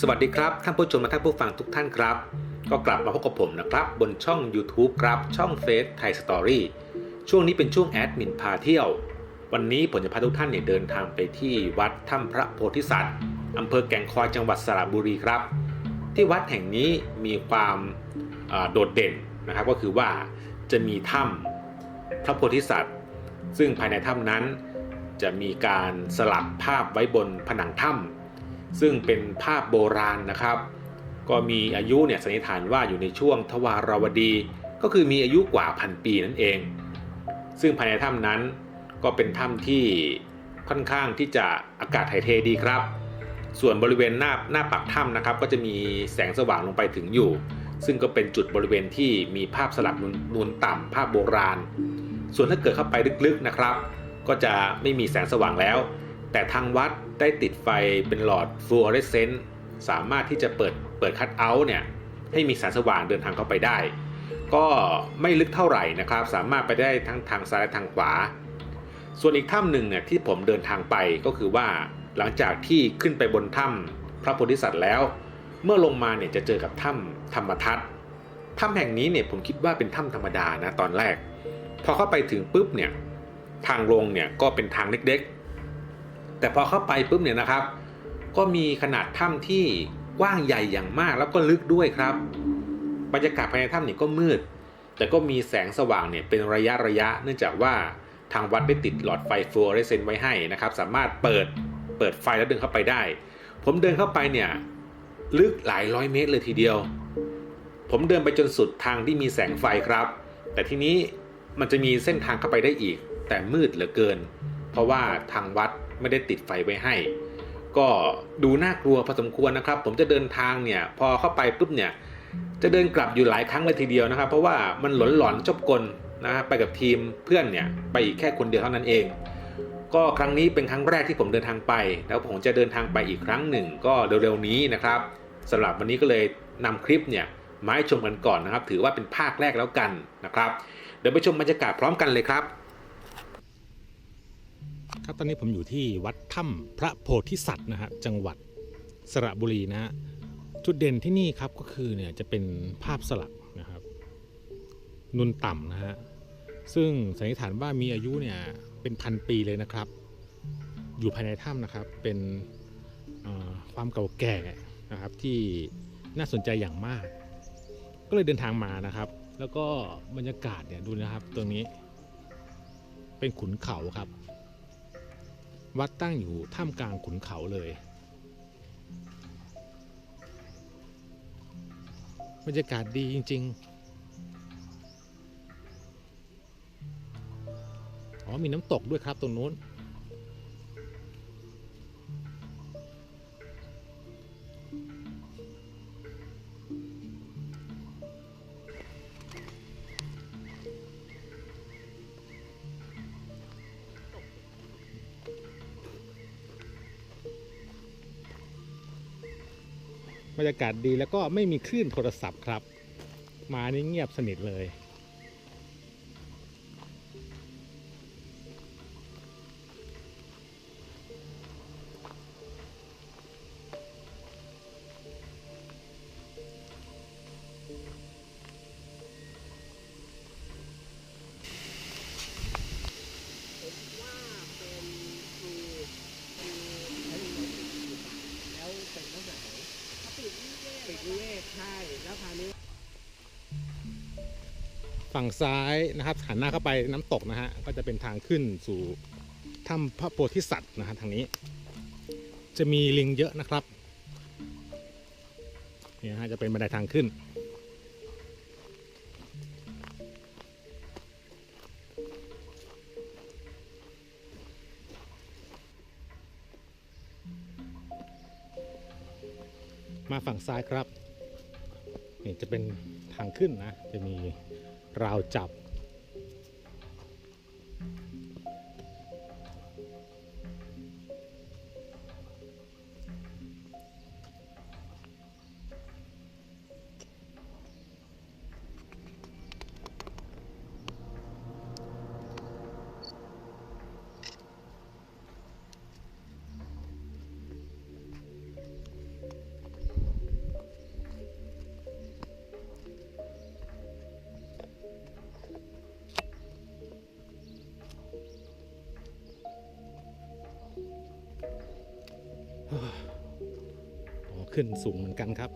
สวัสดีครับ ท่านผู้ชมและท่านผู้ฟังทุกท่านครับ ก็กลับมาพบกับผมนะครับ บนช่อง YouTube ครับช่องเฟซไทยสตอรี่ช่วงนี้เป็นช่วงแอดมินพาเที่ยว วันนี้ผมจะพาทุกท่านเนี่ยเดินทางไปที่วัดถ้ำพระโพธิสัตว์อำเภอแก่งคอยจังหวัดสระบุรีครับ ที่วัดแห่งนี้มีความโดดเด่นนะครับ ก็คือว่าจะมีถ้ำพระโพธิสัตว์ ซึ่งภายในถ้ำนั้นจะมีการสลักภาพไว้บนผนังถ้ำ ซึ่งเป็นภาพโบราณนะครับ ก็มีอายุเนี่ยสันนิษฐานว่าอยู่ในช่วงทวารวดี ก็คือมีอายุกว่าพันปีนั่นเอง ซึ่งภายในถ้ำนั้นก็เป็นถ้ำที่ค่อนข้างที่จะอากาศถ่ายเทดีครับ ส่วนบริเวณหน้าหน้าปากถ้ำนะครับ ก็จะมีแสงสว่างลงไปถึงอยู่ ซึ่งก็เป็นจุดบริเวณที่มีภาพสลักนูนนต่ำภาพโบราณ ส่วนถ้าเกิดเข้าไปลึกๆนะครับ ก็จะไม่มีแสงสว่างแล้ว แต่ทางวัดได้ติดไฟเป็นหลอดฟลูออเรสเซนต์สามารถที่จะเปิดเปิดคัทเอาท์เนี่ยให้มีแสงสว่างเดินทางเข้าไปได้ ก็ไม่ลึกเท่าไหร่นะครับ สามารถไปได้ทั้งทางซ้ายและทางขวา ส่วนอีกถ้ำหนึ่งเนี่ยที่ผมเดินทางไปก็คือว่าหลังจากที่ขึ้นไปบนถ้ำพระโพธิสัตว์แล้ว เมื่อลงมาเนี่ยจะเจอกับถ้ำธรรมทัศน์ถ้ำแห่งนี้เนี่ยผมคิดว่าเป็นถ้ำธรรมดานะตอนแรก พอเข้าไปถึงปุ๊บเนี่ยทางลงเนี่ยก็เป็นทางเล็กๆ แต่พอเข้าไปปุ๊บเนี่ยนะครับ ก็มีขนาดถ้ำที่กว้างใหญ่อย่างมากแล้วก็ลึกด้วยครับ บรรยากาศภายในถ้ำเนี่ยก็มืด แต่ก็มีแสงสว่างเนี่ยเป็นระยะระยะ เนื่องจากว่าทางวัดได้ติดหลอดไฟฟลูออเรสเซนต์ไว้ให้นะครับ สามารถเปิดเปิดไฟแล้วเดินเข้าไปได้ ผมเดินเข้าไปเนี่ยลึกหลายร้อยเมตรเลยทีเดียว ผมเดินไปจนสุดทางที่มีแสงไฟครับ แต่ทีนี้มันจะมีเส้นทางเข้าไปได้อีก แต่มืดเหลือเกิน เพราะว่าทางวัด ไม่ได้ติดไฟไว้ให้ ก็ดูน่ากลัวพอสมควรนะครับ ผมจะเดินทางเนี่ยพอเข้าไปปุ๊บเนี่ยจะเดินกลับอยู่หลายครั้งเลยทีเดียวนะครับ เพราะว่ามันหลอนหลอนจบกลนะฮะไปกับทีมเพื่อนเนี่ยไปอีกแค่คนเดียวเท่านั้นเอง ก็ครั้งนี้เป็นครั้งแรกที่ผมเดินทางไป แล้วผมจะเดินทางไปอีกครั้งหนึ่ง ก็เร็วๆนี้นะครับสำหรับวันนี้ก็เลยนำคลิปเนี่ยมาให้ชมกันก่อนนะครับ ถือว่าเป็นภาคแรกแล้วกันนะครับ เดี๋ยวไปชมบรรยากาศพร้อมกันเลยครับ ครับตอนนี้ผมอยู่ที่วัดถ้ำพระโพธิสัตว์นะฮะจังหวัดสระบุรีนะฮะจุดเด่นที่นี่ครับก็คือเนี่ยจะเป็นภาพสลักนะครับนุนต่ำนะฮะซึ่งสันนิษฐานว่ามีอายุเนี่ยเป็นพันปีเลยนะครับ อยู่ภายในถ้ำนะครับเป็นความเก่าแก่นะครับที่น่าสนใจอย่างมาก ก็เลยเดินทางมานะครับ แล้วก็บรรยากาศเนี่ยดูนะครับตรงนี้เป็นขุนเขาครับ วัดตั้งอยู่ท่ามกลางขุนเขาเลยบรรยากาศดีจริง ๆ อ๋อมีน้ำตกด้วยครับตรงนู้น บรรยากาศดีแล้วก็ไม่มีคลื่นโทรศัพท์ครับ มานี่เงียบสนิทเลย ฝั่งซ้ายนะครับหันหน้าเข้าไปน้ำตกนะฮะก็จะเป็นทางขึ้นสู่ถ้ำพระโพธิสัตว์นะฮะทางนี้ จะมีลิงเยอะนะครับนี่นะฮะจะเป็นบันไดทางขึ้น มาฝั่งซ้ายครับนี่จะเป็นทางขึ้นนะ จะมี ราวจับบ ขึ้นสูงเหมือนกันครับ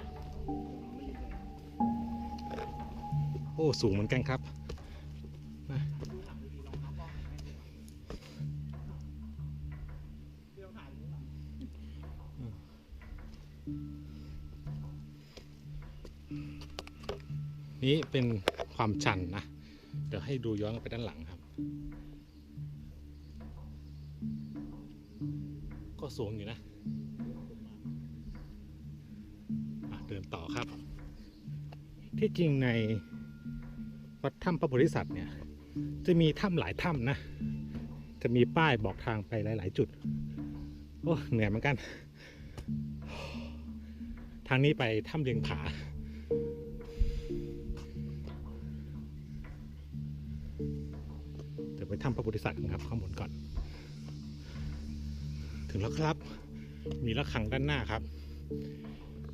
โอ้สูงเหมือนกันครับนี่เป็นความชันนะ เดี๋ยวให้ดูย้อนไปด้านหลังครับ ก็สูงอยู่นะ เดินต่อครับ ที่จริงในวัดถ้ำพระโพธิสัตว์เนี่ย จะมีถ้ำหลายถ้ำนะ จะมีป้ายบอกทางไปหลาย ๆ จุด โอ้เหนื่อยเหมือนกัน ทางนี้ไปถ้ำเลียงผาเดี๋ยวไปถ้ำพระโพธิสัตว์ครับข้างบนก่อน ถึงแล้วครับ มีระฆังด้านหน้าครับ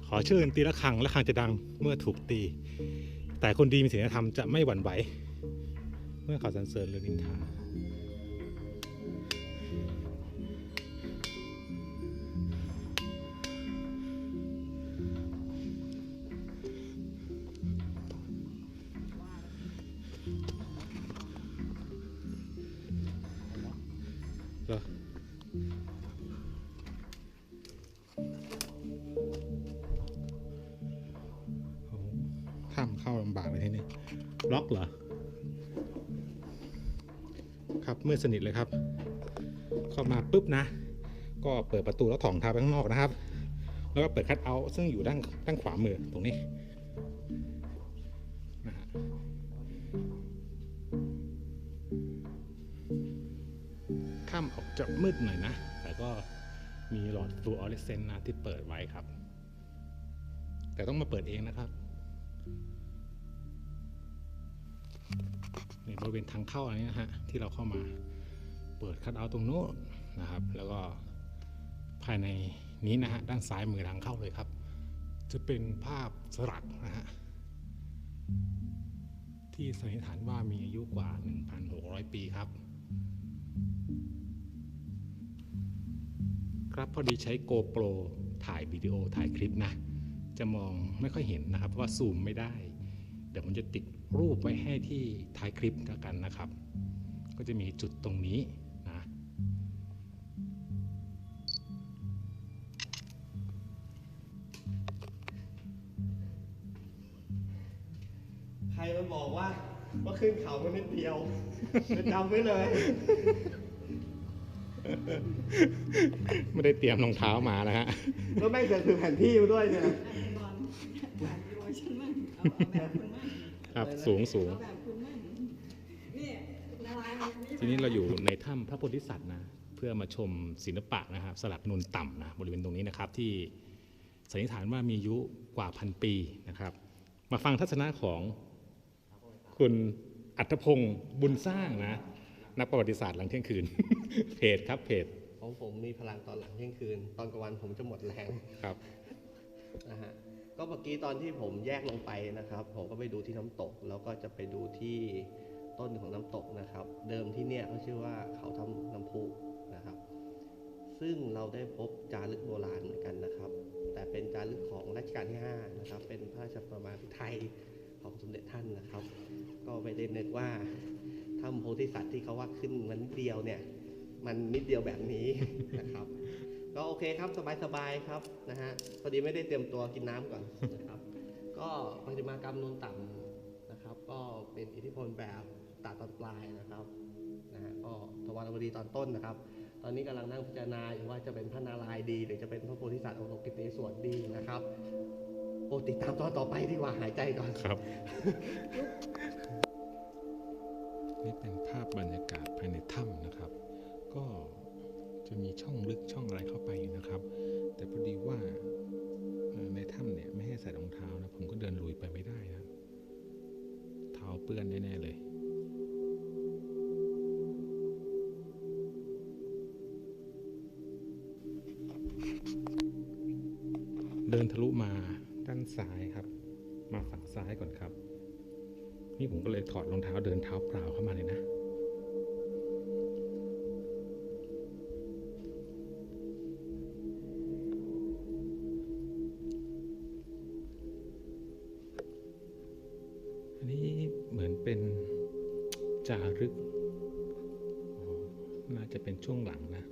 ขอเชิญตีระฆังระฆังจะดังเมื่อถูกตี แต่คนดีมีศีลธรรมจะไม่หวั่นไหวเมื่อเขาสรรเสริญหรือนินทาเหรอี่ยล็อกเหรอ ครับมืดสนิทเลยครับ เข้ามาปุ๊บนะ ก็เปิดประตูแล้วถ่องทาไปข้างนอกนะครับ แล้วก็เปิดคัทเอาท์ซึ่งอยู่ด้านด้านขวามือตรงนี้นะฮะค่ำออกจะมืดหน่อยนะ แต่ก็มีหลอดฟลูออเรสเซนต์นะที่เปิดไว้ครับ แต่ต้องมาเปิดเองนะครับ บริเวณทางเข้าอันนี้นะฮะที่เราเข้ามาเปิดคัทเอาท์ตรงโน้นนะครับ แล้วก็ภายในนี้นะฮะด้านซ้ายมือทางเข้าเลยครับ จะเป็นภาพสลักนะฮะที่สันนิษฐานว่ามีอายุกว่า 1,600 ปีครับ ครับพอดีใช้ GoPro ถ่ายวิดีโอถ่ายคลิปนะ จะมองไม่ค่อยเห็นนะครับ เพราะว่าซูมไม่ได้ เดี๋ยวผมจะติด รูปไว้ให้ที่ท้ายคลิปแล้วกันนะครับ ก็จะมีจุดตรงนี้นะใครมาบอกว่าว่าขึ้นเขาแค่นิดเดียวจะจำไว้เลย ไม่ได้เตรียมรองเท้ามานะฮะแล้วแม่งจะถือแผนที่มาด้วยเนี่ย บอลแบบโวยฉันมั่งเอาเอาแบบคุณมั่ง ครับสูงสูงเอาแบบคุณมั่งนี่นารายณ์ทีนี้เราอยู่ในถ้ำพระโพธิสัตว์นะเพื่อมาชมศิลปะนะครับ สลักนูนต่ำนะบริเวณตรงนี้นะครับที่สันนิษฐานว่ามีอายุกว่าพันปีนะครับ มาฟังทัศนะของคุณอัธพงศ์บุญสร้างนะ นักประวัติศาสตร์หลังเที่ยงคืน เพจครับเพจของผมมีพลังตอนหลังเที่ยงคืน ตอนกลางวันผมจะหมดแรงครับนะฮะ ก็เมื่อกี้ตอนที่ผมแยกลงไปนะครับ ผมก็ไปดูที่น้ำตก แล้วก็จะไปดูที่ต้นของน้ำตกนะครับ เดิมที่เนี่ยเขาชื่อว่าเขาทำน้ำพุนะครับ ซึ่งเราได้พบจารึกโบราณเหมือนกันนะครับ แต่เป็นจารึกของรัชกาลที่5นะครับ เป็นพระราชประมาพิไทยของสมเด็จท่านนะครับ ก็ไม่ได้นึกว่าถ้ำโพธิสัตว์ที่เขาว่าขึ้นมันนิดเดียวเนี่ย มันนิดเดียวแบบนี้นะครับ ก็โอเคครับสบายๆครับนะฮะพอดีไม่ได้เตรียมตัวกินน้ำก่อนนะครับ ก็ปฏิมากรรมนูนต่ำนะครับ ก็เป็นอิทธิพลแบบตัดตอนปลายนะครับนะฮะก็ทวารวดีตอนต้นนะครับ ตอนนี้กำลังนั่งพิจารณาอยู่ว่าจะเป็นพระนารายณ์ดี หรือจะเป็นพระโพธิสัตว์องค์กิติสวดดีนะครับโอ้ติดตามตอนต่อไปดีกว่าหายใจก่อน ครับ นี่เป็นภาพบรรยากาศภายในถ้ำนะครับ ก็ จะมีช่องลึกช่องอะไรเข้าไปนะครับ แต่พอดีว่าในถ้ำเนี่ยไม่ให้ใส่รองเท้านะผมก็เดินลุยไปไม่ได้นะเท้าเปื้อนแน่ๆเลยเดินทะลุมาด้านซ้ายครับ มาฝั่งซ้ายก่อนครับ นี่ผมก็เลยถอดรองเท้าเดินเท้าเปล่าเข้ามาเลยนะ เป็นจารึก น่าจะเป็นช่วงหลังนะ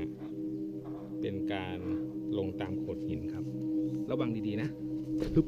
ฮะเป็นการลงตามโขดหินครับ ระวังดีๆนะฮึบ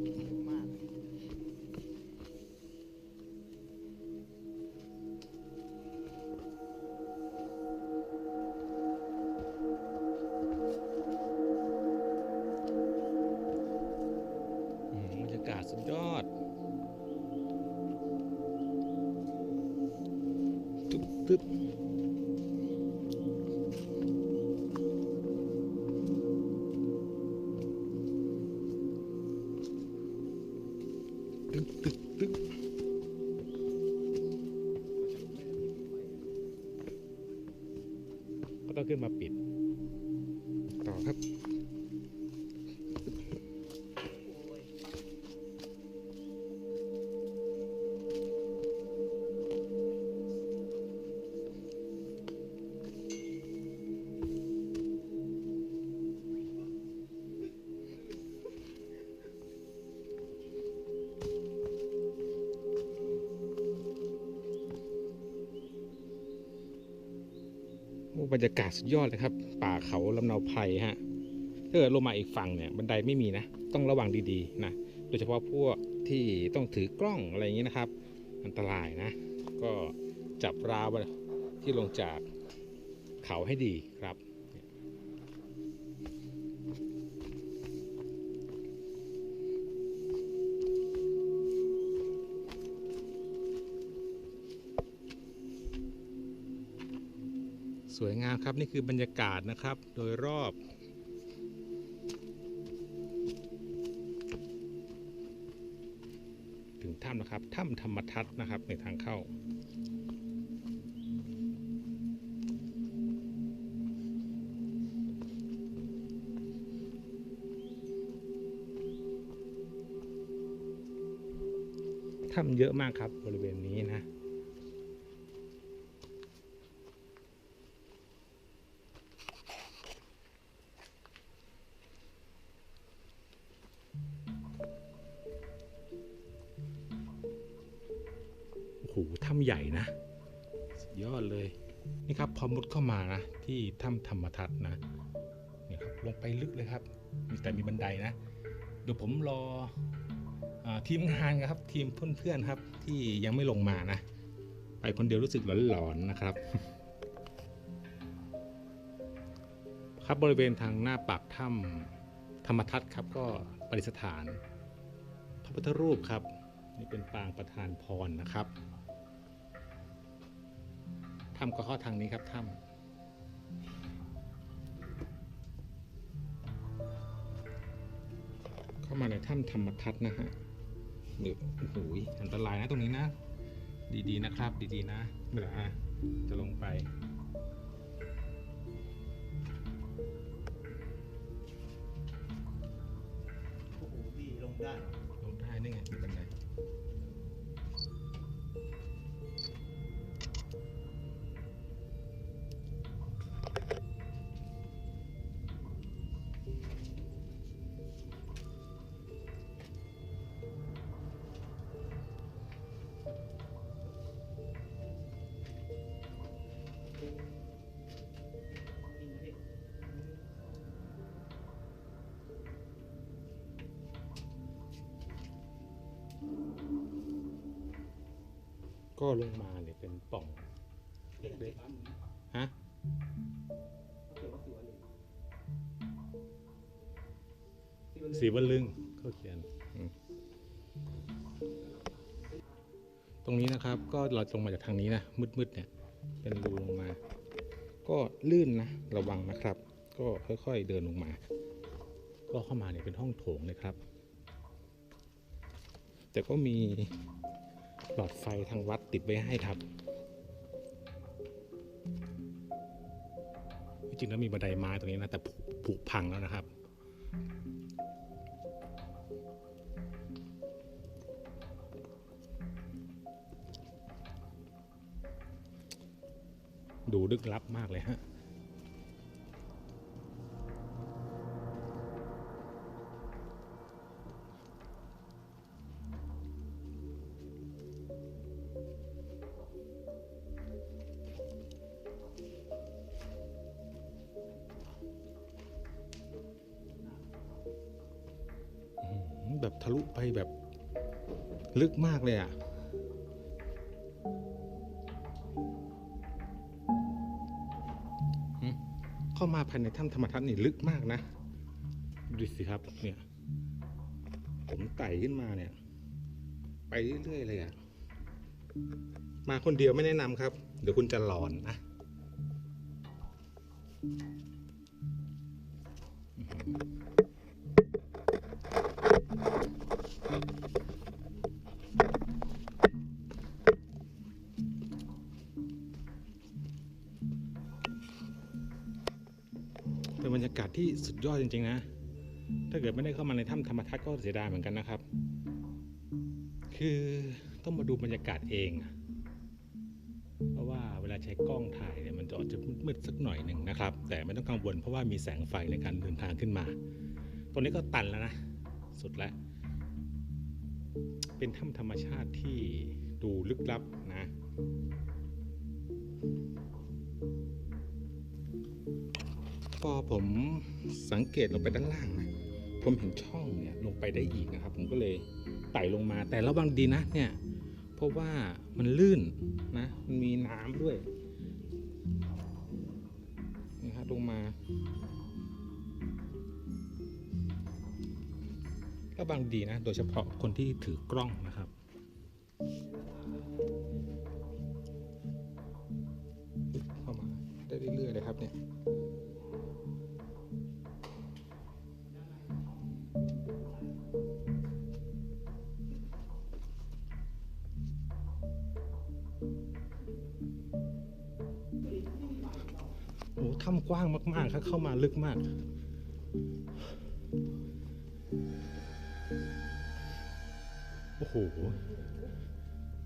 ต้องขึ้นมาปิด ต่อครับากาศสุดยอดเลยครับ ป่าเขาลำเนาไพรฮะถ้าเกิดลงมาอีกฝั่งเนี่ยบันไดไม่มีนะ ต้องระวังดีๆนะโดยเฉพาะพวกที่ต้องถือกล้องอะไรอย่างนี้นะครับ อันตรายนะ ก็จับราวที่ลงจากเขาให้ดีครับ สวยงามครับนี่คือบรรยากาศนะครับโดยรอบถึงถ้ำนะครับถ้ำธรรมทัศน์นะครับในทางเข้า ถ้ำเยอะมากครับบริเวณนี้นะ ใหญ่นะสุดยอดเลยนี่ครับพอมุดเข้ามานะที่ถ้ำธรรมทัศน์นะนี่ครับลงไปลึกเลยครับมีแต่มีบันไดนะเดี๋ยวผมรออาทีมงานครับ ทีมเพื่อนๆครับ ที่ยังไม่ลงมานะ ไปคนเดียวรู้สึกหลอนๆนะครับ ครับบริเวณทางหน้าปากถ้ำธรรมทัศน์ครับ ก็ประดิษฐานพระพุทธรูปครับ นี่เป็นปางประธานพรนะครับ ถ้ำก็เข้าทางนี้ครับถ้ำเข้ามาในถ้ำธรรมทัศน์นะฮะหรือโอ้โหอันตรายนะตรงนี้นะ ดีๆนะครับ ดีๆนะเดี๋ยวจะลงไป ก็ลงมาเนี่ยเป็นป่องเล็กๆฮะสีวันลึงเขาเขียน ตรงนี้นะครับก็เราลงมาจากทางนี้นะ มืดๆเนี่ย เป็นรูลงมา ก็ลื่นนะ ระวังนะครับ ก็ค่อยๆเดินลงมา ก็เข้ามาเนี่ยเป็นห้องโถงเลยครับ แต่ก็มี หลอดไฟทางวัดติดไว้ให้ครับ จริงๆแล้วมีบันไดไม้ตรงนี้นะ แต่ผุผุพังแล้วนะครับ ดูลึกลับมากเลยฮะ ทะลุไปแบบลึกมากเลยอะเข้ามาภายในถ้ำธรรมทัศน์นี่ลึกมากนะ ดูสิครับเนี่ย ผมไต่ขึ้นมาเนี่ย ไปเรื่อยๆเลยอะมาคนเดียวไม่แนะนำครับ เดี๋ยวคุณจะหลอนนะ สุดยอดจริง ๆ นะ ถ้าเกิดไม่ได้เข้ามาในถ้ำธรรมทัศน์ก็เสียดายเหมือนกันนะครับ คือต้องมาดูบรรยากาศเอง เพราะว่าเวลาใช้กล้องถ่ายเนี่ยมันจะอาจจะมืดสักหน่อยหนึ่งนะครับ แต่ไม่ต้องกังวลเพราะว่ามีแสงไฟในการเดินทางขึ้นมา ตรงนี้ก็ตันแล้วนะ สุดแล้ว เป็นถ้ำธรรมชาติที่ดูลึกลับ อผมสังเกตลงไปด้านล่างนะผมเห็นช่องเนี่ยลงไปได้อีกนะครับ ผมก็เลยไต่ลงมา แต่ระวังดีนะเนี่ยเพราะว่ามันลื่นนะมันมีน้ำด้วยนี่ฮะลงมาระวังดีนะ โดยเฉพาะคนที่ถือกล้องนะครับ อ้ถ้ำกว้างมากๆครับเข้ามาลึกมาก โอ้โห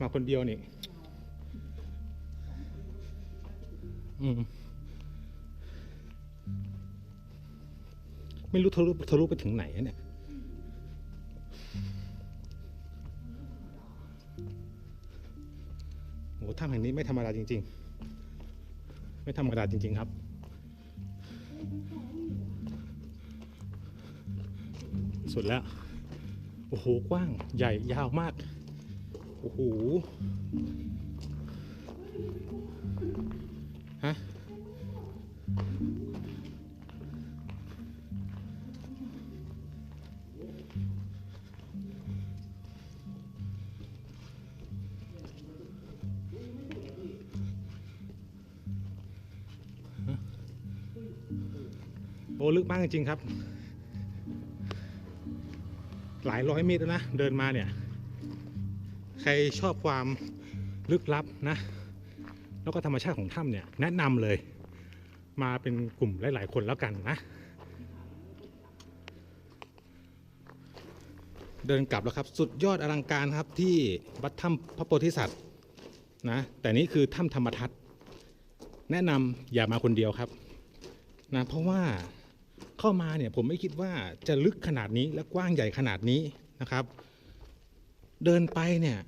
มาคนเดียวนี่ อืม ไม่รู้ทะลุทะลุไปถึงไหนเนี่ยโอ้ถ้ำแห่งนี้ไม่ธรรมดาจริง ๆ ไม่ธรรมดาจริง ๆ ครับ สุดแล้ว โอ้โห กว้างใหญ่ยาวมาก โอ้โห ฮะ โอ้ลึกมากจริงๆครับ หลายร้อยเมตรแล้วนะเดินมาเนี่ย ใครชอบความลึกลับนะ แล้วก็ธรรมชาติของถ้ำเนี่ยแนะนำเลย มาเป็นกลุ่มหลาย ๆ คนแล้วกันนะ เดินกลับแล้วครับ สุดยอดอลังการครับที่วัดถ้ำพระโพธิสัตว์นะแต่นี่คือถ้ำธรรมทัศน์แนะนำอย่ามาคนเดียวครับนะเพราะว่า เข้ามาเนี่ยผมไม่คิดว่าจะลึกขนาดนี้และกว้างใหญ่ขนาดนี้นะครับ เดินไปเนี่ย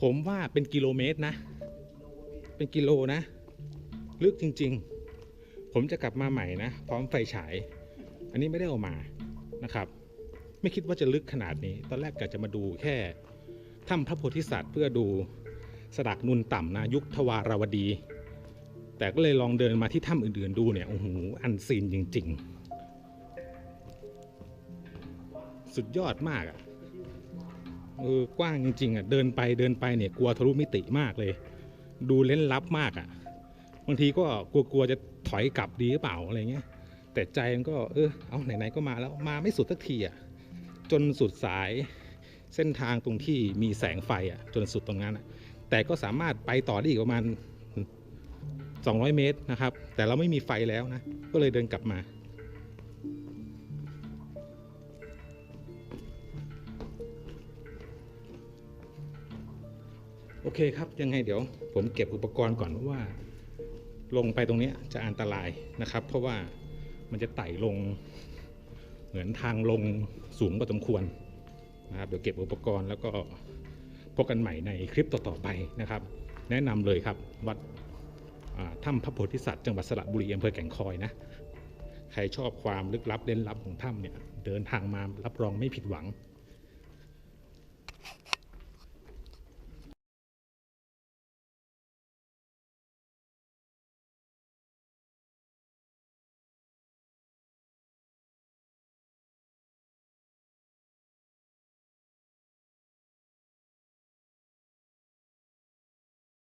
ผมว่าเป็นกิโลเมตรนะ เป็นกิโลนะ ลึกจริง ๆ ผมจะกลับมาใหม่นะ พร้อมไฟฉาย อันนี้ไม่ได้เอามานะครับ ไม่คิดว่าจะลึกขนาดนี้ ตอนแรกกะจะมาดูแค่ถ้ำพระโพธิสัตว์เพื่อดูสลักนุนต่ำนะยุคทวารวดี แต่ก็เลยลองเดินมาที่ถ้ำอื่นๆดูเนี่ยโอ้โหอันซีนจริง ๆ สุดยอดมากอะ่ะเออกว้างจริงๆอะ่ะเดินไปเดินไปเนี่ยกลัวทะลุมิติมากเลย ดูเล่นลับมากอะ่ะบางทีก็กลัวๆจะถอยกลับดีหรือเปล่าอะไรเงี้ย แต่ใจมันก็เออเอาไหนๆก็มาแล้วมาไม่สุดสักทีอะจนสุดสายเส้นทางตรงที่มีแสงไฟอะจนสุดตรงนั้นอะแต่ก็สามารถไปต่อได้อีกประมาณ 200 เมตรนะครับ แต่เราไม่มีไฟแล้วนะ ก็เลยเดินกลับมา อเคครับยังไงเดี๋ยวผมเก็บอุปกรณ์ก่อนเพราะว่า ลงไปตรงนี้จะอันตรายนะครับ เพราะว่ามันจะไต่ลง เหมือนทางลงสูงพอสมควรนะครับ เดี๋ยวเก็บอุปกรณ์แล้วก็พบกันใหม่ในคลิปต่อๆไปนะครับ แนะนำเลยครับวัดถ้ำพระโพธิสัตว์จังหวัดสระบุรีอำเภอแก่งคอยนะ ใครชอบความลึกลับเล่นลับของถ้ำเนี่ยเดินทางมารับรองไม่ผิดหวัง